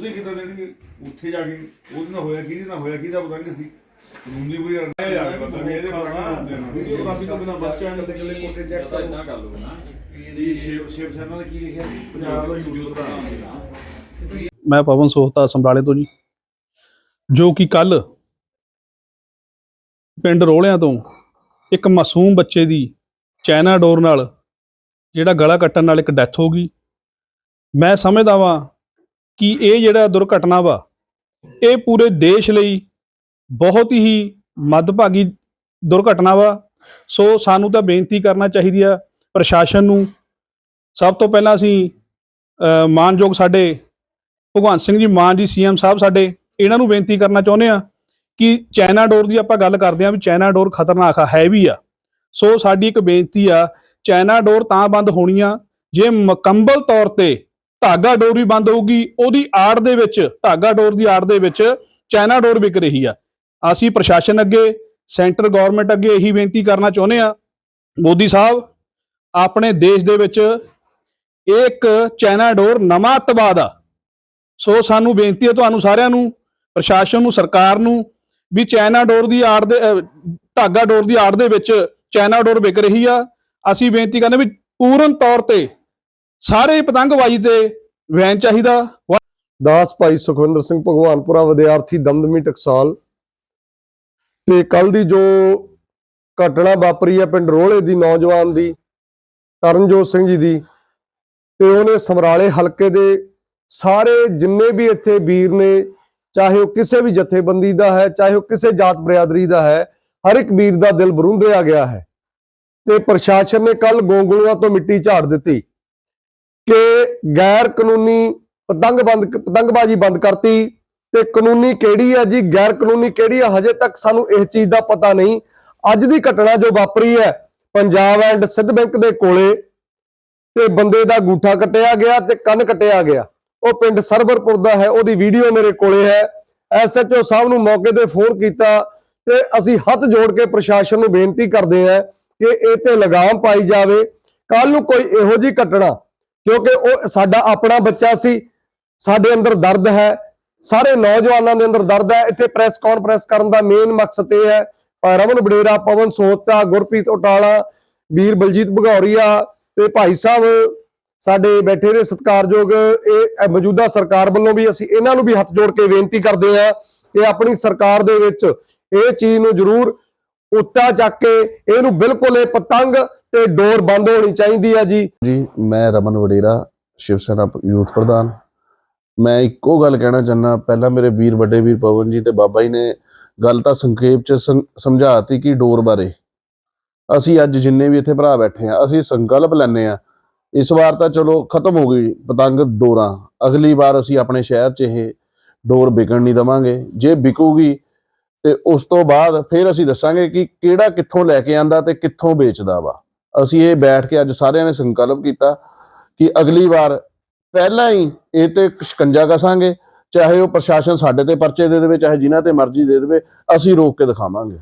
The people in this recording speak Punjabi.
ਉਹਦੇ ਕਿੱਦਾਂ ਦੇਣਗੇ ਉੱਥੇ ਜਾ ਕੇ ਉਹਦੇ ਨਾਲ ਹੋਇਆ ਕਿਹਦੇ ਨਾਲ ਹੋਇਆ ਕਿਹਦਾ ਪਤੰਗ ਸੀ। ਕਾਨੂੰਨੀ ਕੋਈ ਅੜਿਆ ਜਾ ਕੇ ਪਤਾ ਵੀ ਇਹਦੇ ਪਤੰਗ ਹੁੰਦੇ ਨੇ। ਕਾਫੀ ਤੋਂ ਬਿਨਾ ਬੱਚਿਆਂ ਨੇ ਕਿਲੇ ਕੋਟੇ ਚੈੱਕ ਤਾਂ ਕਰੋ। ਇਦਾਂ ਕਰ ਲਓ ਨਾ। ਇਹ ਸ਼ਿਵ ਸ਼ਿਵ ਸੈਨਾ ਦਾ ਕੀ ਲਿਖਿਆ? ਪੰਜਾਬ ਦਾ ਯੂਥ ਦਾ। ਮੈਂ ਪਵਨ ਸੋਹਤਾ ਸਮਰਾਲੇ ਤੋਂ ਜੀ। ਜੋ ਕਿ ਕੱਲ ਪਿੰਡ ਰੋਲਿਆਂ ਤੋਂ ਇੱਕ ਮਾਸੂਮ ਬੱਚੇ ਦੀ ਚਾਈਨਾ ਡੋਰ ਨਾਲ ਜਿਹੜਾ ਗਲਾ ਕੱਟਣ ਨਾਲ ਇੱਕ ਡੈਥ ਹੋ ਗਈ। ਮੈਂ ਸਮਝਦਾ ਵਾਂ ਕਿ ਇਹ ਜਿਹੜਾ ਦੁਰਘਟਨਾ ਵਾ, ਇਹ ਪੂਰੇ ਦੇਸ਼ ਲਈ ਬਹੁਤ ਹੀ ਮੱਦਭਾਗੀ ਦੁਰਘਟਨਾ ਵਾ। ਸੋ ਸਾਨੂੰ ਤਾਂ ਬੇਨਤੀ ਕਰਨਾ ਚਾਹੀਦੀ ਆ ਪ੍ਰਸ਼ਾਸਨ ਨੂੰ। ਸਭ ਤੋਂ ਪਹਿਲਾਂ ਅਸੀਂ ਮਾਨਯੋਗ ਸਾਡੇ ਭਗਵੰਤ ਸਿੰਘ ਜੀ, ਮਾਨ ਜੀ ਸੀਐਮ ਸਾਹਿਬ ਸਾਡੇ, ਇਹਨਾਂ ਨੂੰ ਬੇਨਤੀ ਕਰਨਾ ਚਾਹੁੰਦੇ ਆ ਕਿ ਚਾਈਨਾ ਡੋਰ ਦੀ ਆਪਾਂ ਗੱਲ ਕਰਦੇ ਆ ਵੀ ਚਾਈਨਾ ਡੋਰ ਖਤਰਨਾਕ ਆ, ਹੈ ਵੀ ਆ। ਸੋ ਸਾਡੀ ਇੱਕ ਬੇਨਤੀ ਆ, ਚਾਈਨਾ ਡੋਰ ਤਾਂ ਬੰਦ ਹੋਣੀ ਆ ਜੇ ਮੁਕੰਮਲ ਤੌਰ ਤੇ ਧਾਗਾ ਡੋਰ ਵੀ ਬੰਦ ਹੋਊਗੀ, ਉਹਦੀ ਆੜ ਦੇ ਵਿੱਚ, ਧਾਗਾ ਡੋਰ ਦੀ ਆੜ ਦੇ ਵਿੱਚ ਚਾਈਨਾ ਡੋਰ ਵਿਕ ਰਹੀ ਆ। ਅਸੀਂ ਪ੍ਰਸ਼ਾਸਨ ਅੱਗੇ, ਸੈਂਟਰ ਗਵਰਨਮੈਂਟ ਅੱਗੇ ਇਹੀ ਬੇਨਤੀ ਕਰਨਾ ਚਾਹੁੰਦੇ ਆ, ਮੋਦੀ ਸਾਹਿਬ, ਆਪਣੇ ਦੇਸ਼ ਦੇ ਵਿੱਚ ਇੱਕ ਚਾਈਨਾ ਡੋਰ ਨਵਾਂ ਅਤਵਾਦ ਆ ਸੋ ਸਾਨੂੰ ਬੇਨਤੀ ਹੈ ਤੁਹਾਨੂੰ ਸਾਰਿਆਂ ਨੂੰ, ਪ੍ਰਸ਼ਾਸਨ ਨੂੰ, ਸਰਕਾਰ ਨੂੰ, ਵੀ ਚਾਈਨਾ ਡੋਰ ਦੀ ਆੜ ਦੇ ਧਾਗਾ ਡੋਰ ਦੀ ਆੜ ਦੇ ਵਿੱਚ ਚਾਈਨਾ ਡੋਰ ਵਿਕ ਰਹੀ ਆ। ਅਸੀਂ ਬੇਨਤੀ ਕਰਦੇ ਵੀ ਪੂਰਨ ਤੌਰ ਤੇ ਸਾਰੇ ਪਤੰਗਬਾਜ਼ੀ ਤੇ ਵੈਨ ਚਾਹੀਦਾ। ਦਾਸ ਭਾਈ ਸੁਖਵਿੰਦਰ ਸਿੰਘ ਭਗਵਾਨਪੁਰਾ ਵਿਦਿਆਰਥੀ ਦਮਦਮੀ ਟਕਸਾਲ। ਤੇ ਕੱਲ ਦੀ ਜੋ ਘਟਨਾ ਵਾਪਰੀ ਹੈ ਪਿੰਡ ਰੋਲੇ ਦੀ ਨੌਜਵਾਨ ਦੀ, ਤਰਨਜੋਤ ਸਿੰਘ ਜੀ ਦੀ, ਤੇ ਉਹਨੇ ਸਮਰਾਲੇ ਹਲਕੇ ਦੇ ਸਾਰੇ ਜਿੰਨੇ ਵੀ ਇੱਥੇ ਵੀਰ ਨੇ, ਚਾਹੇ ਉਹ ਕਿਸੇ ਵੀ ਜਥੇਬੰਦੀ ਦਾ ਹੈ, ਚਾਹੇ ਉਹ ਕਿਸੇ ਜਾਤ ਬਰਾਦਰੀ ਦਾ ਹੈ, ਹਰ ਇੱਕ ਵੀਰ ਦਾ ਦਿਲ ਬਰੁੰਦਿਆ ਗਿਆ ਹੈ। ਤੇ ਪ੍ਰਸ਼ਾਸਨ ਨੇ ਕੱਲ ਗੋਂਗਲੂਆਂ ਤੋਂ ਮਿੱਟੀ ਝਾੜ ਦਿੱਤੀ। ਕਿ ਗੈਰ ਕਾਨੂੰਨੀ ਪਤੰਗ ਬੰਦ ਪਤੰਗਬਾਜ਼ੀ ਬੰਦ ਕਰਤੀ ਤੇ ਕਾਨੂੰਨੀ ਕਿਹੜੀ ਹੈ ਜੀ? ਗੈਰ ਕਾਨੂੰਨੀ ਕਿਹੜੀ ਹੈ? ਹਜੇ ਤੱਕ ਸਾਨੂੰ ਇਸ ਚੀਜ਼ ਦਾ ਪਤਾ ਨਹੀਂ। ਅੱਜ ਦੀ ਘਟਨਾ ਜੋ ਵਾਪਰੀ ਹੈ, ਪੰਜਾਬ ਐਂਡ ਸਿੱਧ ਬੈਂਕ ਦੇ ਕੋਲੇ ਤੇ ਬੰਦੇ ਦਾ ਗੂਠਾ ਕੱਟਿਆ ਗਿਆ ਤੇ ਕੰਨ ਕੱਟਿਆ ਗਿਆ। ਉਹ ਪਿੰਡ ਸਰਵਰਪੁਰ ਦਾ ਹੈ, ਉਹਦੀ ਵੀਡੀਓ ਮੇਰੇ ਕੋਲੇ ਹੈ। ਐਸਐਚਓ ਸਾਹਿਬ ਨੂੰ ਮੌਕੇ ਤੇ ਫੋਨ ਕੀਤਾ ਤੇ ਅਸੀਂ ਹੱਥ ਜੋੜ ਕੇ ਪ੍ਰਸ਼ਾਸਨ ਨੂੰ ਬੇਨਤੀ ਕਰਦੇ ਹਾਂ ਕਿ ਇਹ ਤੇ ਲਗਾਮ ਪਾਈ ਜਾਵੇ। ਕੱਲ ਨੂੰ ਕੋਈ ਇਹੋ ਜੀ ਘਟਨਾ ਕਿਉਂਕਿ ਉਹ ਸਾਡਾ ਆਪਣਾ ਬੱਚਾ ਸੀ, ਸਾਡੇ ਅੰਦਰ ਦਰਦ ਹੈ, ਸਾਰੇ ਨੌਜਵਾਨਾਂ ਦੇ ਅੰਦਰ ਦਰਦ ਹੈ, ਇੱਥੇ ਪ੍ਰੈਸ ਕਾਨਫਰੰਸ ਕਰਨ ਦਾ ਮੇਨ ਮਕਸਦ ਇਹ ਹੈ ਰਮਨ ਬਡੇਰਾ ਪਵਨ ਸੋਹਤਾ ਗੁਰਪ੍ਰੀਤ ਉਟਾਲਾ, ਵੀਰ ਬਲਜੀਤ ਭਗੌਰੀਆ ਤੇ ਭਾਈ ਸਾਹਿਬ ਸਾਡੇ ਬੈਠੇ ਨੇ ਸਤਿਕਾਰਯੋਗ, ਇਹ ਮੌਜੂਦਾ ਸਰਕਾਰ ਵੱਲੋਂ ਵੀ ਅਸੀਂ ਇਹਨਾਂ ਨੂੰ ਵੀ ਹੱਥ ਜੋੜ ਕੇ ਬੇਨਤੀ ਕਰਦੇ ਹਾਂ ਕਿ ਆਪਣੀ ਸਰਕਾਰ ਦੇ ਵਿੱਚ ਇਹ ਚੀਜ਼ ਨੂੰ ਜ਼ਰੂਰ ਉੱਤਾ ਚੱਕ ਕੇ ਇਹਨੂੰ ਬਿਲਕੁਲ ਇਹ ਪਤੰਗ ਤੇ ਡੋਰ ਬੰਦ ਹੋਣੀ ਚਾਹੀਦੀ ਆ ਜੀ। ਜੀ, ਮੈਂ ਰਮਨ ਵਡੇਰਾ, ਸ਼ਿਵ ਸੈਨਾ ਯੂਥ ਪ੍ਰਧਾਨ। ਮੈਂ ਇੱਕੋ ਗੱਲ ਕਹਿਣਾ ਚਾਹੁੰਦਾ, ਪਹਿਲਾਂ ਮੇਰੇ ਵੀਰ ਵੱਡੇ ਵੀਰ ਪਵਨ ਜੀ ਤੇ ਬਾਬਾ ਜੀ ਨੇ ਗੱਲ ਤਾਂ ਸੰਖੇਪ ਚ ਸਮਝਾਤੀ ਕਿ ਡੋਰ ਬਾਰੇ। ਅਸੀਂ ਅੱਜ ਜਿੰਨੇ ਵੀ ਇੱਥੇ ਭਰਾ ਬੈਠੇ ਆ, ਅਸੀਂ ਸੰਕਲਪ ਲੈਨੇ ਆ। ਇਸ ਵਾਰ ਤਾਂ ਚਲੋ ਖਤਮ ਹੋ ਗਈ ਪਤੰਗ ਡੋਰਾਂ। ਅਗਲੀ ਵਾਰ ਅਸੀਂ ਆਪਣੇ ਸ਼ਹਿਰ 'ਚ ਇਹ ਡੋਰ ਵਿਕਣ ਨਹੀਂ ਦਵਾਂਗੇ। ਜੇ ਵਿਕੂਗੀ ਤੇ ਉਸ ਤੋਂ ਬਾਅਦ ਫਿਰ ਅਸੀਂ ਦੱਸਾਂਗੇ ਕਿ ਕਿਹੜਾ ਕਿੱਥੋਂ ਲੈ ਕੇ ਆਂਦਾ ਤੇ ਕਿੱਥੋਂ ਵੇਚਦਾ ਵਾ। ਅਸੀਂ ਇਹ ਬੈਠ ਕੇ ਅੱਜ ਸਾਰਿਆਂ ਨੇ ਸੰਕਲਪ ਕੀਤਾ ਕਿ ਅਗਲੀ ਵਾਰ ਪਹਿਲਾਂ ਹੀ ਇਹ ਤੇ ਸ਼ਿਕੰਜਾ ਕਸਾਂਗੇ, ਚਾਹੇ ਉਹ ਪ੍ਰਸ਼ਾਸਨ ਸਾਡੇ ਤੇ ਪਰਚੇ ਦੇ ਦੇਵੇ, ਚਾਹੇ ਜਿਨ੍ਹਾਂ ਤੇ ਮਰਜ਼ੀ ਦੇ ਦੇਵੇ, ਅਸੀਂ ਰੋਕ ਕੇ ਦਿਖਾਵਾਂਗੇ।